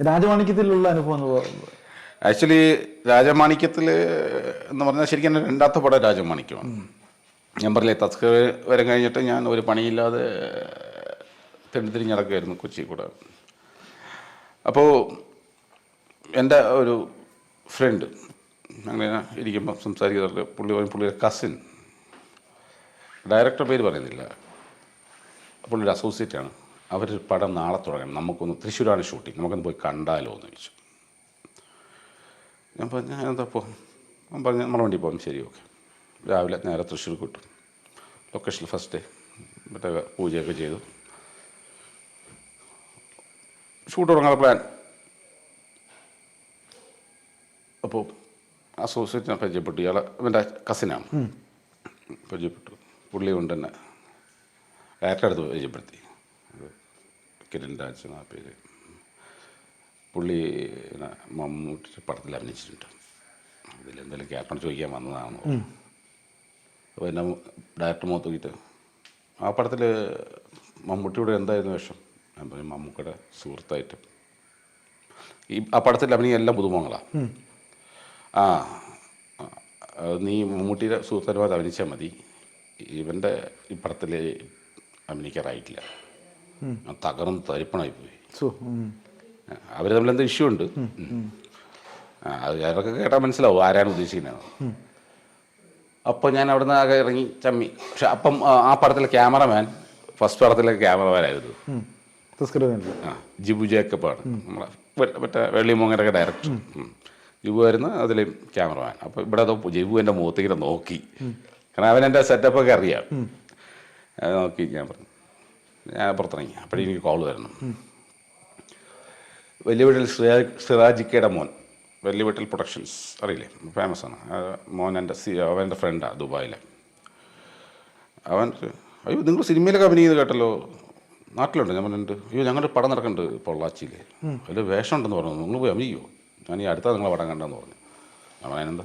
രാജമാണിക്യത്തിലുള്ള അനുഭവം ആക്ച്വലി രാജമാണിക്യത്തിൽ എന്ന് പറഞ്ഞാൽ ശരിക്കും എന്റെ രണ്ടാമത്തെ പടം രാജമാണിക്യമാണ്. ഞാൻ പറഞ്ഞില്ലേ തസ്കർ വരെ കഴിഞ്ഞിട്ട് ഞാൻ ഒരു പണിയില്ലാതെ തെണ്ടിത്തിരിഞ്ഞ് നടക്കുമായിരുന്നു കൊച്ചി കൂടെ. അപ്പോൾ എന്റെ ഒരു ഫ്രണ്ട് അങ്ങനെ ഇരിക്കുമ്പോൾ സംസാരിക്കുന്നവർക്ക് പുള്ളി പുള്ളിയുടെ കസിൻ ഡയറക്ടർ പേര് പറയുന്നില്ല. പുള്ളിയുടെ അസോസിയേറ്റ് അവരൊരു പടം നാളെ തുടങ്ങണം. നമുക്കൊന്ന് തൃശ്ശൂരാണ് ഷൂട്ടിങ് നമുക്കൊന്ന് പോയി കണ്ടാലോ എന്ന് ചോദിച്ചു. ഞാൻ പറഞ്ഞു എന്താ പോ ഞാൻ പറഞ്ഞു നമ്മുടെ വണ്ടി പോകും. ശരി ഓക്കെ. രാവിലെ നേരെ തൃശ്ശൂർ കിട്ടും. ലൊക്കേഷൻ ഫസ്റ്റ് ഡേ മറ്റേ പൂജയൊക്കെ ചെയ്തു. ഷൂട്ട് തുടങ്ങാനുള്ള പ്ലാൻ അപ്പോൾ അസോസിയേറ്റിനെ പരിചയപ്പെട്ടു. ഇയാളെ ഇവന്റെ കസിനാണ് പരിചയപ്പെട്ടു. പുള്ളി കൊണ്ട് തന്നെ ഡയറക്ടർ അടുത്ത് പരിചയപ്പെടുത്തി. കിരൺ രാജ് എന്ന പേര്. പുള്ളി മമ്മൂട്ടി പടത്തിൽ അഭിനയിച്ചിട്ടുണ്ട്. അതിൽ എന്തെങ്കിലും ക്യാപ്റ്റൻ ചോദിക്കാൻ വന്നതാണ്. അപ്പോൾ എന്നെ ഡയറക്ടർ മുഖത്ത് നോക്കിയിട്ട് ആ പടത്തിൽ മമ്മൂട്ടിയുടെ എന്തായിരുന്നു വേഷം? ഞാൻ പറഞ്ഞു മമ്മൂക്കയുടെ സുഹൃത്തായിട്ട്. ഈ ആ പടത്തിൽ അഭിനയം എല്ലാം പുതുമുഖങ്ങളാണ് ആ നീ മമ്മൂട്ടിയുടെ സുഹൃത്തുമായിട്ട് അഭിനയിച്ചാൽ മതി. ഇവന്റെ ഈ പടത്തിൽ അഭിനയിക്കാറായിട്ടില്ല തകർന്ന് തരിപ്പണായി പോയി. അവർ തമ്മിൽ എന്താ ഇഷ്യൂ ഉണ്ട്. അത് അതൊക്കെ കേട്ടാൽ മനസ്സിലാവും ആരാണ് ഉദ്ദേശിക്കുന്നത്. അപ്പോൾ ഞാൻ അവിടെ നിന്ന് ആകെ ഇറങ്ങി ചമ്മി. പക്ഷെ അപ്പം ആ, പടത്തിലെ ക്യാമറമാൻ ഫസ്റ്റ് പടത്തിലെ ക്യാമറമാനായിരുന്നു. ആ ജിബു ജേക്കബാണ്. നമ്മളെ മറ്റേ വെള്ളിമോങ്ങരൊക്കെ ഡയറക്ടർ ജിബു ആയിരുന്നു അതിൽ ക്യാമറമാൻ. അപ്പോൾ ഇവിടെ ജിബു എന്റെ മുഖത്തേക്ക് നോക്കി. കാരണം അവൻ എന്റെ സെറ്റപ്പൊക്കെ അറിയാം. നോക്കി ഞാൻ പറഞ്ഞു. ഞാൻ പുറത്തിറങ്ങി. അപ്പോഴേ എനിക്ക് കോൾ വരണം വലിയ വീട്ടിൽ സിറാജ് സിറാജിക്കയുടെ മോൻ. വലിയ വീട്ടിൽ പ്രൊഡക്ഷൻസ് അറിയില്ലേ? ഫേമസ് ആണ്. മോൻ എന്റെ സി അവന്റെ ഫ്രണ്ടാണ് ദുബായിലെ. അവൻ അയ്യോ നിങ്ങൾ സിനിമയിലൊക്കെ അഭിനയിക്കുന്നത് കേട്ടല്ലോ? നാട്ടിലുണ്ട്. ഞാൻ പറഞ്ഞിട്ട് അയ്യോ ഞങ്ങളുടെ പടം നടക്കുന്നുണ്ട് പൊള്ളാച്ചിയിൽ അതിൽ വേഷം ഉണ്ടെന്ന് പറഞ്ഞു. നിങ്ങൾ പോയി അഭിനയിക്കോ. ഞാൻ ഈ അടുത്ത നിങ്ങളെ പടം കണ്ടെന്ന് പറഞ്ഞു. ഞാൻ പറയാനെന്താ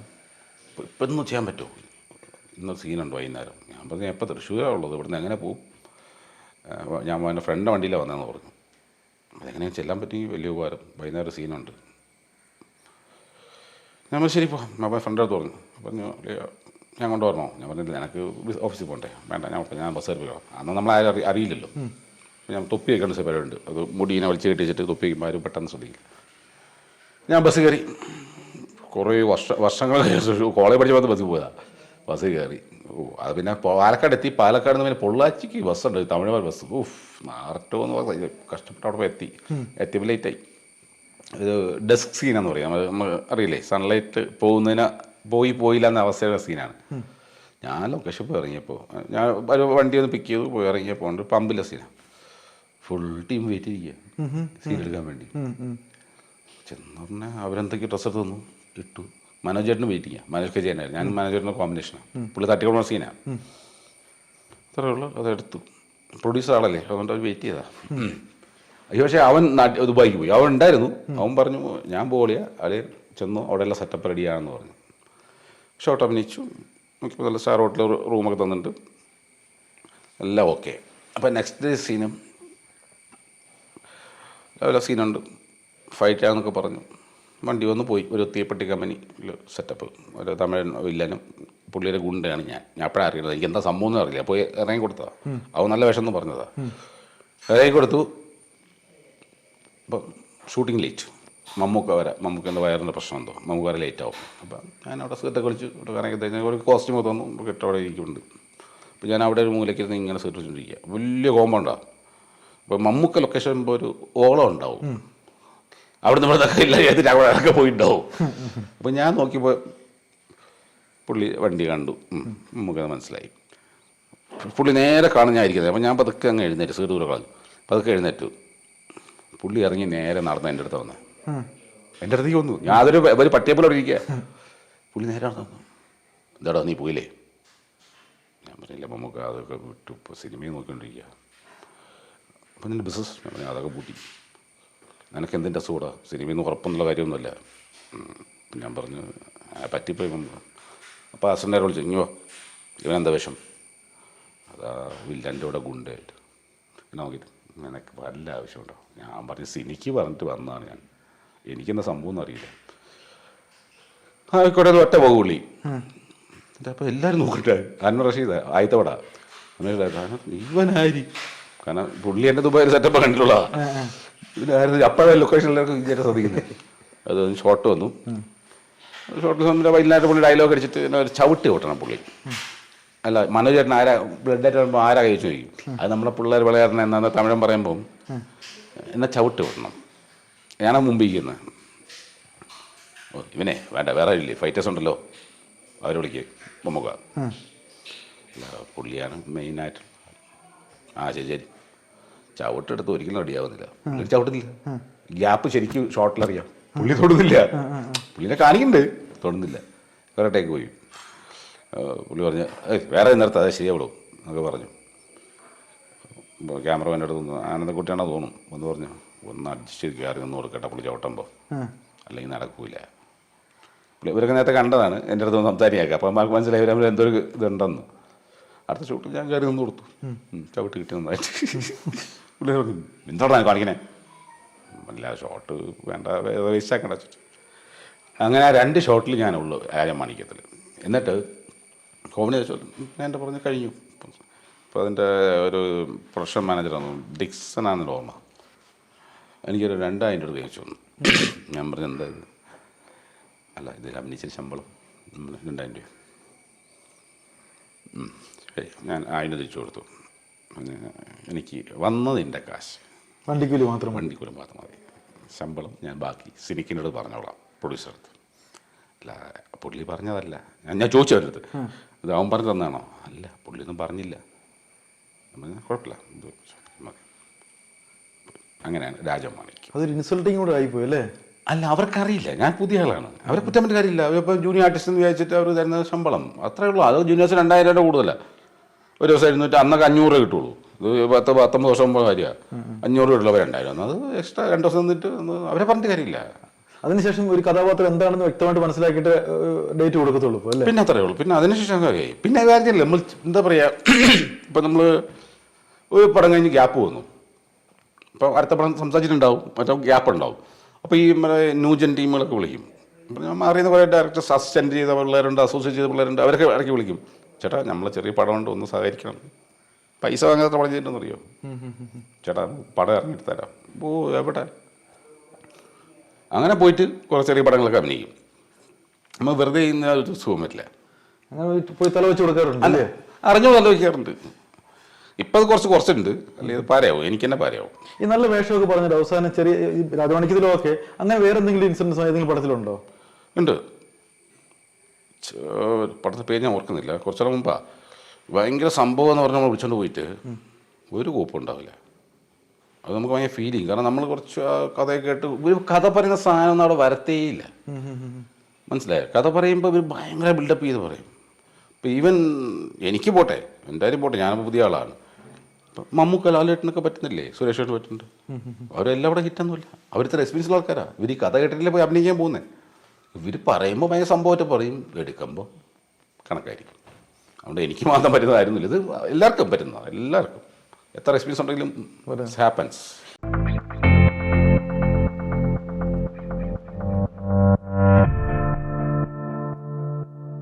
ഇപ്പം ഇപ്പം ചെയ്യാൻ പറ്റുമോ? ഇന്ന് സീനുണ്ട് വൈകുന്നേരം. ഞാൻ പറഞ്ഞു എപ്പോൾ തൃശ്ശൂരാണ് ഉള്ളത്? ഇവിടുന്ന് എങ്ങനെ ആ, ഞാൻ എന്റെ ഫ്രണ്ട് വണ്ടിയിലാണ് വന്നതെന്ന് പറഞ്ഞു. അതെങ്ങനെയാണ് ചെല്ലാൻ പറ്റി വലിയ ഉപകാരം. വൈകുന്നേരം സീനുണ്ട്. ഞാൻ ശരി പോകാം അപ്പോൾ ഫ്രണ്ട് അടുത്ത് പറഞ്ഞു. പറഞ്ഞു "ഇല്ല, ഞാൻ കൊണ്ടുവരണോ ഞാൻ പറഞ്ഞില്ല എനിക്ക് ഓഫീസിൽ പോകണ്ടേ വേണ്ട ഞാൻ ഞാൻ ബസ് കയറി പോകാം അന്ന് നമ്മൾ ആരും അറി അറിയില്ലല്ലോ. ഞാൻ തൊപ്പി വയ്ക്കേണ്ട പരിപാടിയുണ്ട് അത് മുടീനെ വലിച്ചു കെട്ടിച്ചിട്ട് തൊപ്പി വയ്ക്കുമ്പോൾ ആരും പെട്ടെന്ന് ശ്രദ്ധിക്കില്ല. ഞാൻ ബസ് കയറി. കുറേ വർഷ വർഷങ്ങൾ കോളേജ് വന്ന് ബസ്സിൽ പോയതാ. ബസ്സിൽ കയറി ഓ അത് പിന്നെ പാലക്കാട് എത്തി പാലക്കാട് നിന്ന് പിന്നെ പൊള്ളാച്ചിക്ക് ബസ്സുണ്ട്. തമിഴ്നാട് ബസ്. ഊഫ് നാർട്ടോ എന്ന് പറഞ്ഞു കഷ്ടപ്പെട്ട് അവിടെ പോയി എത്തി. എത്തിയപ്പോൾ ലേറ്റായി ഇത് ഡെസ്ക് സീനാന്ന് പറയാം. നമ്മൾ അറിയില്ലേ? സൺലൈറ്റ് പോകുന്നതിന് പോയി പോയില്ല എന്ന അവസ്ഥയുടെ സീനാണ് ഞാൻ ലൊക്കേഷൻ പോയി ഇറങ്ങിയപ്പോൾ ഞാൻ ഒരു വണ്ടി ഒന്ന് പിക്ക് ചെയ്തു. പോയി ഇറങ്ങിയപ്പോൾ ഉണ്ട് പമ്പിലെ സീനാണ് ഫുൾ ടീം വെയിറ്റ് ചെയ്യുക സീൻ എടുക്കാൻ വേണ്ടി. ചെന്ന് പറഞ്ഞാൽ അവരെന്തൊക്കെ ഡ്രസ്സ് എടുത്ത് തന്നു. ഇട്ടു. മനോജേട്ടന് വെയിറ്റ് ചെയ്യാം. മനോജ് കെ ചെയ്യാനായിരുന്നു ഞാൻ മനോജേട്ടന്റെ കോമ്പിനേഷനാണ് പുള്ളി തട്ടിക്കൊണ്ട സീനാണ് അത്രേ ഉള്ളൂ. അതെടുത്തു പ്രൊഡ്യൂസർ ആളല്ലേ. അതുകൊണ്ട് അവർ വെയിറ്റ് ചെയ്താ. അയ്യോ പക്ഷേ അവൻ നാട്ടിൽ ദുബായിക്ക് പോയി. അവൻ ഉണ്ടായിരുന്നു. അവൻ പറഞ്ഞു ഞാൻ പോളിയ അളിയൻ ചെന്നു അവിടെയുള്ള സെറ്റപ്പ് റെഡിയാണെന്ന് പറഞ്ഞു. ഷോട്ട് അഭിനയിച്ചു. നമുക്ക് നല്ല സ്റ്റാർ ഹോട്ടൽ റൂമൊക്കെ തന്നിട്ട് എല്ലാം ഓക്കെ അപ്പം നെക്സ്റ്റ് ഡേ സീനും രാവിലെ സീനുണ്ട് ഫൈറ്റ് ആണെന്നൊക്കെ പറഞ്ഞു. വണ്ടി വന്ന് പോയി. ഒരു തീപ്പെട്ടി കമ്പനി സെറ്റപ്പ് ഒരു തമിഴൻ വില്ലനും പുള്ളിയുടെ ഗുണ്ടയാണ് ഞാൻ. ഞാൻ അപ്പോഴാണ് അറിയുന്നത്? എനിക്ക് എന്താ സംഭവം എന്ന് അറിയില്ല. പോയി ഇറങ്ങി കൊടുത്തതാ. അവ നല്ല വിഷം എന്ന് പറഞ്ഞതാ. ഇറങ്ങി കൊടുത്തു. അപ്പം ഷൂട്ടിംഗ് ലേറ്റ് മമ്മൂക്ക വരെ. മമ്മൂക്ക എന്താ വയറിന്റെ പ്രശ്നം എന്തോ. മമ്മൂക്ക വരെ ലേറ്റ് ആവും. അപ്പം ഞാൻ അവിടെ സീറ്റൊക്കെ കളിച്ച്. ഇവിടെ കറങ്ങി കഴിഞ്ഞാൽ ഒരു കോസ്റ്റ്യൂം തന്നു. കെട്ട് അവിടെ ഇരിക്കുന്നുണ്ട്. അപ്പം ഞാൻ അവിടെ ഒരു മൂലയ്ക്ക് ഇരുന്ന് ഇങ്ങനെ സീറ്റ് വെച്ചുകൊണ്ടിരിക്കുക വലിയ കോമ്പൗണ്ടാണ് അപ്പോൾ മമ്മൂക്ക ലൊക്കേഷൻ ഒരു ഓളം ഉണ്ടാവും. അവിടെ നമ്മൾ ഇല്ല ഏതിട്ട് അവിടെ അതൊക്കെ പോയിട്ടുണ്ടാവും. അപ്പോൾ ഞാൻ നോക്കിയപ്പോൾ പുള്ളി വണ്ടി കണ്ടു. നമുക്കത് മനസ്സിലായി. പുള്ളി നേരെ കാണും ഞാൻ ഇരിക്കുന്നത് അപ്പോൾ ഞാൻ പതുക്കെ അങ്ങ് എഴുന്നേറ്റ് സീറ്റ് ദൂരെ കളഞ്ഞു. പതുക്കെ എഴുന്നേറ്റു. പുള്ളി ഇറങ്ങി നേരെ നടന്ന് എന്റെ അടുത്ത് വന്ന്. എന്റെ അടുത്തേക്ക് വന്നു. ഞാൻ അതൊരു ഒരു പട്ടിയെ പോലെ അവിടെ ഇരിക്കുക പുള്ളി നേരെ നടന്നു വന്നു. എന്താടാ നീ പോയില്ലേ? ഞാൻ പറഞ്ഞില്ല നമുക്ക് അതൊക്കെ വിട്ടു. ഇപ്പോൾ സിനിമയും നോക്കിക്കൊണ്ടിരിക്കുക അപ്പം നിന്റെ ബിസിനസ് ഞാൻ പറഞ്ഞു അതൊക്കെ പൂട്ടി. നിനക്ക് എന്തിന്റെ അസുഖടാ സിനിമയിൽ നിന്ന് ഉറപ്പൊന്നുള്ള കാര്യമൊന്നുമല്ല. ഞാൻ പറഞ്ഞു "ആ, പറ്റിപ്പോയി അപ്പോൾ അസന്റെ വിളിച്ചു ഇങ്ങോ ഇവനെന്താ വിഷം? അതാ വില്ലന്റെ കൂടെ ഗുണ്ടായിട്ട് പിന്നെ നോക്കിയിട്ട് നിനക്ക് വല്ല ആവശ്യമുണ്ടോ? ഞാൻ പറഞ്ഞു സിനിക്ക് പറഞ്ഞിട്ട് വന്നതാണ് ഞാൻ. എനിക്കെന്താ സംഭവം എന്നറിയില്ല അറിയില്ല. ആയിക്കോട്ടെ ഒറ്റ പോകുള്ളി അപ്പോൾ എല്ലാവരും നോക്കിയിട്ട് അൻവർ റഷീദ് ആയത്തവട. ഇവനാരി. കാരണം പുള്ളി എന്റെ ദുബായിൽ സെറ്റപ്പ് കണ്ടിട്ടുള്ള ഇതിനായിരുന്നു അപ്പോഴേ ലൊക്കേഷനിലൊക്കെ വിചാരിച്ച ശ്രദ്ധിക്കുന്നത്. അത് ഷോട്ട് വന്നു. ഷോർട്ട് വന്നിട്ട് വൈകുന്നേരം പുള്ളി ഡയലോഗ് അടിച്ചിട്ട് പിന്നെ ഒരു ചവിട്ട് കൊട്ടണം പുള്ളി. അല്ല മനോജ് ചേട്ടൻ ആരാ? ബ്ലഡ് ആയിട്ട് വരുമ്പോൾ ആരാ കഴിച്ചു ചോദിക്കും. അത് നമ്മളെ പിള്ളേർ വിളയാറിനെ എന്നാ തമിഴൻ പറയുമ്പോൾ എന്നാ ചവിട്ട് കൊട്ടണം ഞാനാ മുമ്പിരിക്കുന്നത് ഓ ഇവനെ വേണ്ട വേറെ ഇല്ലേ ഫൈറ്റേഴ്സ് ഉണ്ടല്ലോ. അവർ വിളിക്കുക നമുക്ക് പുള്ളിയാണ് മെയിനായിട്ട് ആ ശരി ശരി. ചവിട്ടെടുത്ത് ഒരിക്കലും റെഡിയാവുന്നില്ല പുള്ളി ചവിട്ടുന്നില്ല. ഗ്യാപ്പ് ശരിക്കും ഷോട്ടിലറിയാം. പുള്ളി തൊടുന്നില്ല. പുള്ളിനെ കാണിക്കുന്നുണ്ട് തൊടുന്നില്ല. വേറെ ടേക്ക് പോയി പുള്ളി പറഞ്ഞു വേറെ നേരത്തെ അതെ ശരിയാവിടൂ എന്നൊക്കെ പറഞ്ഞു. ക്യാമറമാന്റെ അടുത്ത് നിന്ന് ആനന്ദക്കുട്ടിയാണോ തോന്നും എന്ന് പറഞ്ഞു ഒന്ന് അഡ്ജസ്റ്റ് ചെയ്ത് കയറി നിന്ന് കൊടുക്കട്ടെ പുള്ളി ചവിട്ടുമ്പോൾ അല്ലെങ്കിൽ നടക്കൂല. പുള്ളി ഇവരൊക്കെ നേരത്തെ കണ്ടതാണ്. എന്റെ അടുത്ത് ഒന്ന് സംസാരിക്കുക അപ്പോൾ നമുക്ക് മനസ്സിലായി ഇവർ എന്തോ ഇതുണ്ടെന്ന്. അടുത്ത ഷൂട്ടിൽ ഞാൻ കയറി നിന്ന് കൊടുത്തു. ചവിട്ട് കിട്ടി നന്നായിട്ട്. പുള്ളി പറഞ്ഞു എന്താണ് കാണിക്കണേ. അല്ല ഷോട്ട് വേണ്ട വേസ്റ്റ് ആക്കണ്ട. അങ്ങനെ രണ്ട് ഷോട്ടിൽ ഞാനുള്ളൂ ആര്യം മാണിക്യത്തിൽ എന്നിട്ട് കോമഡി എന്റെ പറഞ്ഞ് കഴിഞ്ഞു. അപ്പോൾ അതിന്റെ ഒരു പ്രൊഡക്ഷൻ മാനേജറാണ് ഡിക്സൺ ആണെന്ന് ഓർമ്മ. എനിക്കൊരു രണ്ടായിരം രൂപ ചോദിച്ചു ഞാൻ പറഞ്ഞു എന്താ ഇത്? അല്ല ഇതിൽ അഭിനയിച്ചൊരു ശമ്പളം. രണ്ടായിരം രൂപ. ശരി. ഞാൻ ആയിരം തിരിച്ചു കൊടുത്തു. എനിക്ക് വന്നതിന്റെ കാശ്. വണ്ടിക്കൂലി മാത്രം വണ്ടിക്കൂലി മാത്രം മതി. ശമ്പളം ഞാൻ ബാക്കി സിനിക്കിനോട് പറഞ്ഞോളാം പ്രൊഡ്യൂസർ അടുത്ത് അല്ല പുള്ളി പറഞ്ഞതല്ല. ഞാൻ ഞാൻ ചോദിച്ചു അവരുടെ ഇത് അവൻ പറഞ്ഞു തന്നാണോ? അല്ല പുള്ളിയൊന്നും പറഞ്ഞില്ല. കുഴപ്പമില്ല. അങ്ങനെയാണ് രാജമാണിക്ക് അതൊരു ഇൻസൾട്ടിങ് കൂടെ ആയിപ്പോയി അല്ലേ? അല്ല അവർക്കറിയില്ല. ഞാൻ പുതിയ ആളാണ്. അവരെ കുറ്റം പറ്റി കാര്യമില്ല. അവരിപ്പോൾ ജൂനിയർ ആർട്ടിസ്റ്റ് എന്ന് വിചാരിച്ചിട്ട് അവർ തരുന്ന ശമ്പളം. അത്രേ ഉള്ളൂ. അത് ജൂനിയേഴ്സ് രണ്ടായിരം രൂപ കൂടുതലാണ് ഒരു ദിവസം ഇരുന്നൂറ്റി അന്നൊക്കെ അഞ്ഞൂറ് കിട്ടുള്ളൂ. ഇത് പത്ത് പത്തൊമ്പത് വർഷം മുമ്പ് കാര്യമാണ്. അഞ്ഞൂറ് കിട്ടുള്ളവരുണ്ടായിരുന്നു അത് എക്സ്ട്രാ രണ്ട് ദിവസം നിന്നിട്ട് അവരെ പറഞ്ഞിട്ട് കാര്യമില്ല. അതിനുശേഷം ഒരു കഥാപാത്രം എന്താണെന്ന് വ്യക്തമായിട്ട് മനസ്സിലാക്കിയിട്ട് ഡേറ്റ് കൊടുക്കത്തുള്ളൂ ഇപ്പൊ അല്ലേ? പിന്നെ അത്രയേ ഉള്ളൂ. പിന്നെ അതിനുശേഷം കാര്യമായി പിന്നെ കാര്യമില്ല. നമ്മൾ എന്താ പറയുക ഇപ്പം നമ്മൾ ഒരു പടം കഴിഞ്ഞ് ഗ്യാപ്പ് വന്നു. ഇപ്പോൾ അടുത്ത പടം സംസാരിച്ചിട്ടുണ്ടാവും. മറ്റേ ഗ്യാപ്പ് ഉണ്ടാവും. അപ്പോൾ ഈ ന്യൂജൻ ടീമുകളൊക്കെ വിളിക്കും. ഞാൻ അറിയുന്ന കുറേ ഡയറക്ടേഴ്സ് അസിസ്റ്റന്റ് ചെയ്ത പിള്ളേരുണ്ട് അസോസിയേറ്റ് ചെയ്ത പിള്ളേരുണ്ട് അവരൊക്കെ ഇടയ്ക്ക് വിളിക്കും. ചേട്ടാ നമ്മൾ ചെറിയ പടമുണ്ട് ഒന്ന് സഹകരിക്കണം. പൈസ വാങ്ങാത്ത പടം അറിയോ ചേട്ടാ പടം ഇറങ്ങിയിട്ട് തരാം ഓ എവിടെ? അങ്ങനെ പോയിട്ട് കുറേ ചെറിയ പടങ്ങളൊക്കെ അഭിനയിക്കും. നമ്മൾ വെറുതെ ചെയ്യുന്ന ഒരു സുഖം പറ്റില്ല അങ്ങനെ പോയി- തല വെച്ച് കൊടുക്കാറുണ്ട് അറിഞ്ഞു തല വയ്ക്കാറുണ്ട് ഇപ്പം അത് കുറച്ച് കുറച്ചുണ്ട്. അല്ലെങ്കിൽ പാരയാവും. എനിക്ക് തന്നെ പാരയാവും. ഈ നല്ല വേഷമൊക്കെ പറഞ്ഞിട്ട് അവസാനം ചെറിയ രാജമണിക്കതിലോ ഒക്കെ അങ്ങനെ വേറെ എന്തെങ്കിലും ഇൻസിഡൻസ് ഏതെങ്കിലും പടത്തിലുണ്ടോ? ഉണ്ട്. പടത്തെ പേര് ഞാൻ ഓർക്കുന്നില്ല. കുറച്ചുകൂടെ മുമ്പാ. ഭയങ്കര സംഭവം എന്ന് പറഞ്ഞാൽ നമ്മൾ വിളിച്ചോണ്ട് പോയിട്ട് ഒരു കോപ്പം ഉണ്ടാവില്ല. അത് നമുക്ക് ഭയങ്കര ഫീലിങ് കാരണം നമ്മൾ കുറച്ച് കഥയൊക്കെ കേട്ട് ഒരു കഥ പറയുന്ന സാധനം ഒന്നും അവിടെ വരത്തേയില്ല. മനസ്സിലായോ? കഥ പറയുമ്പോൾ ഇവർ ഭയങ്കര ബിൽഡപ്പ് ചെയ്ത് പറയും. ഇപ്പം ഈവൻ എനിക്ക് പോട്ടെ. എന്തായാലും പോട്ടെ. ഞാനിപ്പോൾ പുതിയ ആളാണ്. അപ്പം മമ്മൂക്ക ലാലേട്ടനൊക്കെ പറ്റുന്നില്ലേ? സുരേഷ് പറ്റുന്നുണ്ട്. അവരെല്ലാം അവിടെ ഹിറ്റൊന്നുമില്ല അവരിത്ര എക്സ്പീരിയൻസ് ഉള്ള ആൾക്കാരാണ് ഇവർ ഈ കഥ കേട്ടിട്ടില്ലേ പോയി അഭിനയിക്കാൻ പോകുന്നത് ഇവർ പറയുമ്പോൾ ഭയങ്കര സംഭവമായിട്ട് പറയും എടുക്കുമ്പോൾ കണക്കായിരിക്കും. അതുകൊണ്ട് എനിക്ക് മാത്രം പറ്റുന്നതായിരുന്നില്ല. ഇത് എല്ലാവർക്കും പറ്റുന്നതാണ് എല്ലാവർക്കും. എത്ര എക്സ്പീരിയൻസ് ഉണ്ടെങ്കിലും ഹാപ്പൻസ്